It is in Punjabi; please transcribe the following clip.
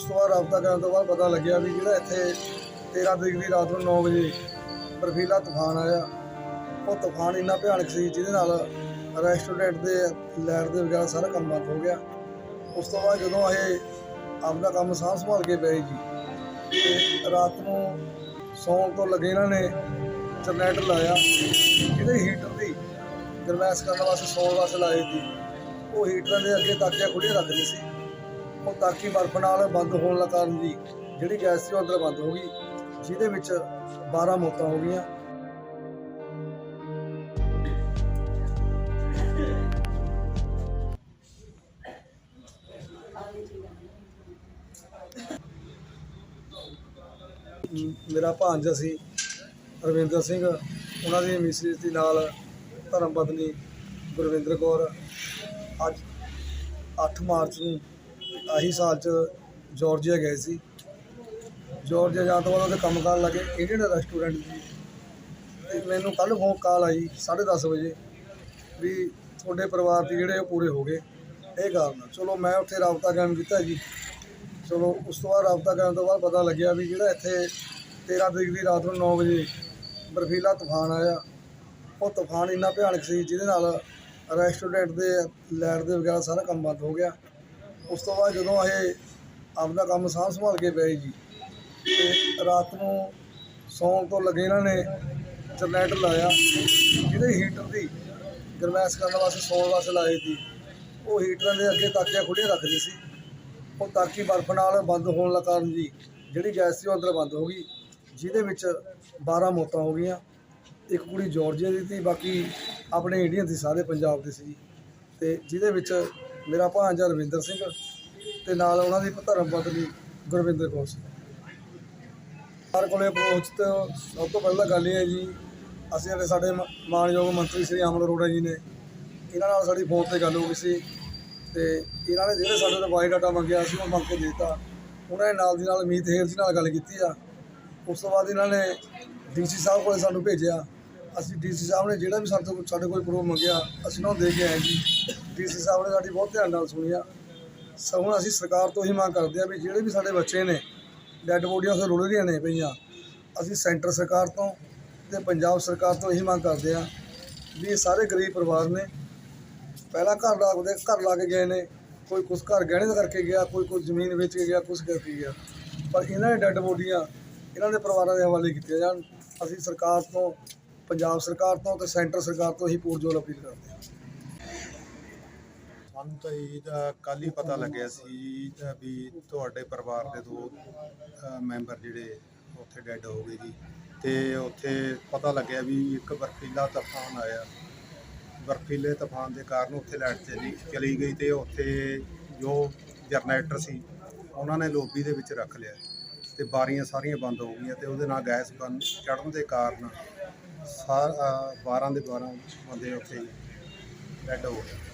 ਉਸ ਤੋਂ ਬਾਅਦ ਰਾਬਤਾ ਕਰਨ ਤੋਂ ਬਾਅਦ ਪਤਾ ਲੱਗਿਆ ਵੀ ਜਿਹੜਾ ਇੱਥੇ 13 ਤਰੀਕ ਦੀ ਰਾਤ ਨੂੰ 9 ਵਜੇ ਬਰਫੀਲਾ ਤੂਫਾਨ ਆਇਆ। ਉਹ ਤੂਫਾਨ ਇੰਨਾ ਭਿਆਨਕ ਸੀ ਜਿਹਦੇ ਨਾਲ ਰੈਸਟੋਰੈਂਟ ਦੇ ਲੈਟ ਦੇ ਵਗੈਰਾ ਸਾਰਾ ਕੰਮ ਬੰਦ ਹੋ ਗਿਆ। ਉਸ ਤੋਂ ਬਾਅਦ ਜਦੋਂ ਇਹ ਆਪਦਾ ਕੰਮ ਸਾਂਭ ਸੰਭਾਲ ਕੇ ਪਏ ਜੀ, ਤੇ ਰਾਤ ਨੂੰ ਸੌਣ ਤੋਂ ਲੱਗੇ ਇਹਨਾਂ ਨੇ ਜਨਰੇਟਰ ਲਾਇਆ। ਜਿਹਦੇ ਹੀਟਰ ਦੀ ਗਰਮੈਸ਼ ਕਰਨ ਵਾਸਤੇ ਸੌਣ ਵਾਸਤੇ ਲਾਏ ਸੀ। ਉਹ ਹੀਟਰਾਂ ਦੇ ਅੱਗੇ ਤਾਕੀਆਂ ਖੁੱਲੀਆਂ ਰੱਖਦੇ ਸੀ। ਉਹ ਤਾਕੀ ਬਰਫ਼ ਨਾਲ ਬੰਦ ਹੋਣ ਦਾ ਕਾਰਨ ਜੀ ਜਿਹੜੀ ਗੈਸ ਸੀ ਉਹ ਅੰਦਰ ਬੰਦ ਹੋ ਗਈ, ਜਿਹਦੇ ਵਿੱਚ 12 ਮੌਤਾਂ ਹੋ ਗਈਆਂ। ਮੇਰਾ ਭਾਂਜਾ ਸੀ, ਰਵਿੰਦਰ ਸਿੰਘ। ਉਹਨਾਂ ਦੀ ਮਿਸਿਸ ਦੇ ਨਾਲ ਧਰਮ ਪਤਨੀ ਗੁਰਵਿੰਦਰ ਕੌਰ। ਅੱਜ 8 ਮਾਰਚ ਨੂੰ ਆਹੀ ਸਾਲ ਚ ਜਾਰਜੀਆ ਗਏ ਸੀ। ਜਾਰਜੀਆ ਜਾਣ ਤੋਂ ਬਾਅਦ ਉਹਦੇ ਕੰਮ ਕਰਨ ਲੱਗੇ ਇੰਡੀਅਨ ਰੈਸਟੋਰੈਂਟ ਜੀ ਤੇ ਮੈਨੂੰ ਕੱਲ ਫੋਨ ਕਾਲ ਆਈ 10:30 ਵਜੇ ਵੀ ਤੁਹਾਡੇ ਪਰਿਵਾਰ ਦੇ ਜਿਹੜੇ ਉਹ ਪੂਰੇ ਹੋ ਗਏ। ਇਹ ਕਾਰਨ ਆ। ਚਲੋ ਮੈਂ ਉੱਥੇ ਰਾਬਤਾ ਕਾਇਮ ਕੀਤਾ ਜੀ। ਚਲੋ ਉਸ ਤੋਂ ਬਾਅਦ ਰਾਬਤਾ ਕਰਨ ਤੋਂ ਬਾਅਦ ਪਤਾ ਲੱਗਿਆ ਵੀ ਜਿਹੜਾ ਇੱਥੇ 13 ਤਰੀਕ ਦੀ ਰਾਤ ਨੂੰ 9 ਵਜੇ ਬਰਫੀਲਾ ਤੂਫਾਨ ਆਇਆ। ਉਹ ਤੂਫਾਨ ਇੰਨਾ ਭਿਆਨਕ ਸੀ ਜਿਹਦੇ ਨਾਲ ਰੈਸਟੋਰੈਂਟ ਦੇ ਲੈਟ ਦੇ ਵਗੈਰਾ ਸਾਰਾ ਕੰਮ ਬੰਦ ਹੋ ਗਿਆ। ਉਸ ਤੋਂ ਬਾਅਦ ਜਦੋਂ ਇਹ ਆਪਦਾ ਕੰਮ ਸਾਂਭ ਸੰਭਾਲ ਕੇ ਪਏ ਜੀ, ਤੇ ਰਾਤ ਨੂੰ ਸੌਣ ਤੋਂ ਲੱਗੇ ਇਹਨਾਂ ਨੇ ਜਨਰੇਟਰ ਲਾਇਆ, ਜਿਹਦੇ ਹੀਟਰ ਦੀ ਗਰਮੈਸ਼ ਕਰਨ ਵਾਸਤੇ ਸੌਣ ਵਾਸਤੇ ਲਾਏ ਸੀ, ਉਹ ਹੀਟਰਾਂ ਦੇ ਅੱਗੇ ਤਾਕੀਆਂ ਖੁੱਲੀਆਂ ਰੱਖਦੇ ਸੀ। ਉਹ ਤਾਕੀ ਬਰਫ਼ ਨਾਲ ਬੰਦ ਹੋਣ ਦਾ ਕਾਰਨ ਜੀ, ਜਿਹੜੀ ਗੈਸ ਸੀ ਉਹ ਅੰਦਰ ਬੰਦ ਹੋ ਗਈ, ਜਿਹਦੇ ਵਿੱਚ 12 ਮੌਤਾਂ ਹੋ ਗਈਆਂ। ਇੱਕ ਕੁੜੀ ਜਾਰਜੀਆ ਦੀ ਸੀ, ਬਾਕੀ ਆਪਣੇ ਇੰਡੀਅਨ ਦੀ ਸਾਰੇ ਪੰਜਾਬ ਦੇ ਸੀ ਤੇ ਜਿਹਦੇ ਵਿੱਚ ਮੇਰਾ ਭਾਂਜਾ ਰਵਿੰਦਰ ਸਿੰਘ ਤੇ ਨਾਲ ਉਹਨਾਂ ਦੀ ਧਰਮ ਪਤਨੀ ਗੁਰਵਿੰਦਰ ਕੌਰ ਸੀ। ਹਰ ਕੋਲੇ ਅਪਰੋਚ ਤੋਂ ਸਭ ਤੋਂ ਪਹਿਲਾਂ ਗੱਲ ਇਹ ਹੈ ਜੀ, ਅਸੀਂ ਜਿਹੜੇ ਸਾਡੇ ਮ- ਮਾਣਯੋਗ ਮੰਤਰੀ ਸ੍ਰੀ ਅਮਨ ਅਰੋੜਾ ਜੀ ਨੇ ਇਹਨਾਂ ਨਾਲ ਸਾਡੀ ਫੋਨ ਤੇ ਗੱਲ ਹੋ ਗਈ ਸੀ ਤੇ ਇਹਨਾਂ ਨੇ ਜਿਹੜੇ ਸਾਡੇ ਤੋਂ ਬਾਇਓ ਡਾਟਾ ਮੰਗਿਆ ਸੀ ਉਹ ਮੰਗ ਕੇ ਦੇ ਦਿੱਤਾ। ਉਹਨਾਂ ਨੇ ਨਾਲ ਦੀ ਨਾਲ ਮੀਤ ਹੇਰ ਜੀ ਨਾਲ ਗੱਲ ਕੀਤੀ ਆ। ਉਸ ਤੋਂ ਬਾਅਦ ਇਹਨਾਂ ਨੇ ਡੀਸੀ ਸਾਹਿਬ ਕੋਲੇ ਸਾਨੂੰ ਭੇਜਿਆ। ਅਸੀਂ ਡੀਸੀ ਸਾਹਿਬ ਨੇ ਜਿਹੜਾ ਵੀ ਸਾਡੇ ਤੋਂ, ਸਾਡੇ ਕੋਲ ਪ੍ਰੂਫ ਮੰਗਿਆ, ਅਸੀਂ ਉਹਨਾਂ ਨੂੰ ਦੇ ਕੇ ਆਏ ਜੀ। ਡੀਸੀ ਸਾਹਿਬ ਨੇ ਸਾਡੀ ਬਹੁਤ ਧਿਆਨ ਨਾਲ ਸੁਣਿਆ ਸਗੋਂ ਅਸੀਂ ਸਰਕਾਰ ਤੋਂ ਹੀ ਮੰਗ ਕਰਦੇ ਆ ਵੀ ਜਿਹੜੇ ਵੀ ਸਾਡੇ ਬੱਚੇ ਨੇ, ਡੈੱਡ ਬੋਡੀਆਂ ਉੱਥੇ ਰੁਲ ਰਹੀਆਂ ਨੇ ਪਈਆਂ, ਅਸੀਂ ਸੈਂਟਰ ਸਰਕਾਰ ਤੋਂ ਤੇ ਪੰਜਾਬ ਸਰਕਾਰ ਤੋਂ ਇਹੀ ਮੰਗ ਕਰਦੇ ਆ ਵੀ ਇਹ ਸਾਰੇ ਗਰੀਬ ਪਰਿਵਾਰ ਨੇ, ਪਹਿਲਾਂ ਘਰ ਲਾ ਕੇ ਘਰ ਲਾ ਕੇ ਗਏ ਨੇ, ਕੋਈ ਕੁਛ ਘਰ ਗਹਿਣੇ ਕਰਕੇ ਗਿਆ, ਕੋਈ ਕੋਈ ਜ਼ਮੀਨ ਵੇਚ ਕੇ ਗਿਆ, ਕੁਛ ਕਰਕੇ ਗਿਆ। ਪਰ ਇਹਨਾਂ ਦੇ ਡੈੱਡ ਬੋਡੀਆਂ, ਇਹਨਾਂ ਦੇ ਪਰਿਵਾਰਾਂ ਦੇ ਹਵਾਲੇ ਕੀਤੀਆਂ ਜਾਣ। ਅਸੀਂ ਸਰਕਾਰ ਤੋਂ, ਪੰਜਾਬ ਸਰਕਾਰ ਤੋਂ ਤੇ ਸੈਂਟਰ ਸਰਕਾਰ ਤੋਂ ਹੀ ਪੁਰਜੋਰ ਅਪੀਲ ਕਰਦੇ ਹਾਂ ਸਾਨੂੰ ਤਾਂ ਇਹਦਾ ਕੱਲ ਹੀ ਪਤਾ ਲੱਗਿਆ ਸੀ ਤਾਂ ਵੀ ਤੁਹਾਡੇ ਪਰਿਵਾਰ ਦੇ ਦੋ ਮੈਂਬਰ ਜਿਹੜੇ ਉੱਥੇ ਡੈੱਡ ਹੋ ਗਏ ਜੀ। ਤੇ ਉੱਥੇ ਪਤਾ ਲੱਗਿਆ ਵੀ ਇੱਕ ਬਰਫੀਲਾ ਤੂਫਾਨ ਆਇਆ। ਬਰਫੀਲੇ ਤੂਫਾਨ ਦੇ ਕਾਰਨ ਉੱਥੇ ਲਾਈਟ ਚਲੀ ਚਲੀ ਗਈ ਤੇ ਉੱਥੇ ਜੋ ਜਨਰੇਟਰ ਸੀ, ਉਹਨਾਂ ਨੇ ਲੋਬੀ ਦੇ ਵਿੱਚ ਰੱਖ ਲਿਆ। ਤੇ ਬਾਰੀਆਂ ਸਾਰੀਆਂ ਬੰਦ ਹੋ ਗਈਆਂ ਤੇ ਉਹਦੇ ਨਾਲ ਗੈਸ ਬਣ ਚੜਨ ਦੇ ਕਾਰਨ ਸਾਰ 12 ਦੇ 12 ਬੰਦੇ ਉੱਥੇ ਡੈੱਡ ਹੋ ਗਏ।